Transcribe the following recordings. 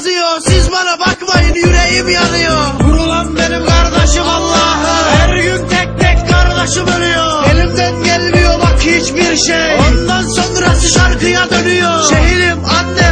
yazıyor. Siz bana bakmayın yüreğim yanıyor. Vurulan benim kardeşim Allah'ım Her gün tek tek kardeşim ölüyor. Elimden gelmiyor bak hiçbir şey. Ondan sonrası şarkıya dönüyor. Şehirim anne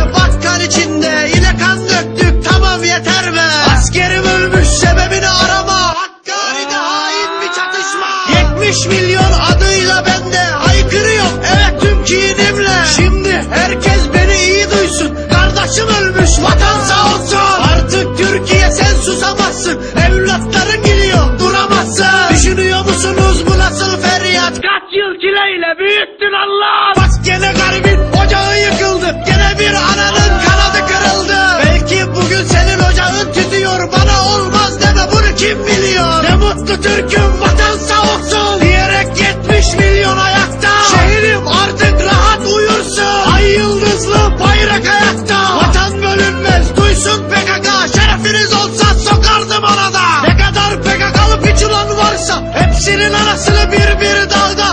kim biliyor? Ne mutlu Türk'üm vatan sağ olsun. Diyerek 70 milyon ayakta. Şehrim artık rahat uyursun. Ay yıldızlı bayrak ayakta. Vatan bölünmez duysun PKK Şerefiniz olsa sokardım ona da Ne kadar PKK'lı piçulan varsa Hepsinin anasını bir bir dalda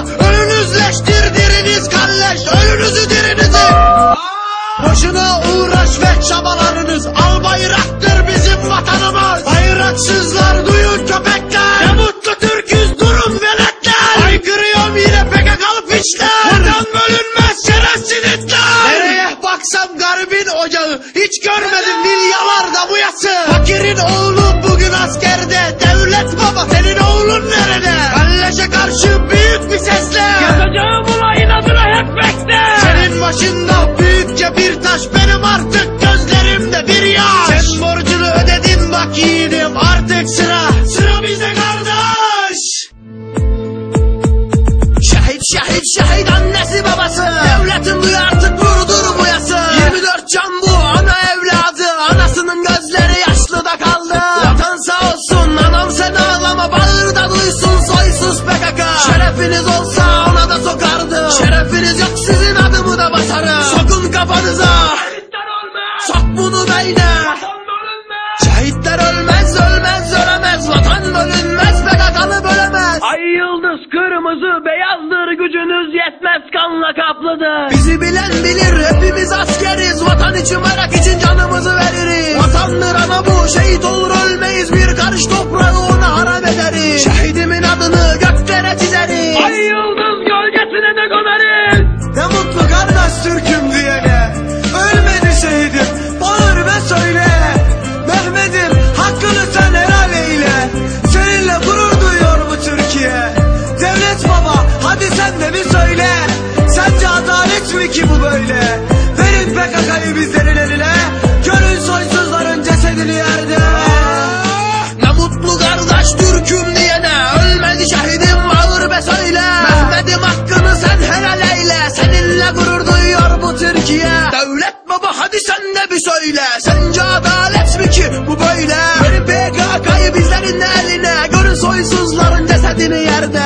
görmedim milyalarda bu yası. Fakirin oğlu bugün askerde. Devlet baba senin oğlun nerede? Kalleşe karşı büyük bir sesle. Yazacağım ulan inadına hep bekle. senin başında büyükçe bir taş benim artık gözlerimde bir yaş. Sen borcunu ödedin bak yiğidim. Artık sıra Şerefiniz olsa ona da sokardı Şerefiniz yok sizin adımı da basarım. Sokun kafanıza. Ölmez. Sok bunu beyne. Şehitler ölmez. Ölmez ölemez. Vatan bölünmez PKK'lı bölemez. Ay yıldız kırmızı beyazdır. Gücünüz yetmez kanla kaplıdır. Bizi bilen bilir hepimiz askeriz. Vatan için merak için canımızı veririz. Vatandır ana bu şehit olur ölmeyiz Devlet baba hadi sen de bir söyle. Sence adalet mi ki bu böyle. Verin PKK'yı bizlerin eline. Görün soysuzların cesedini yerde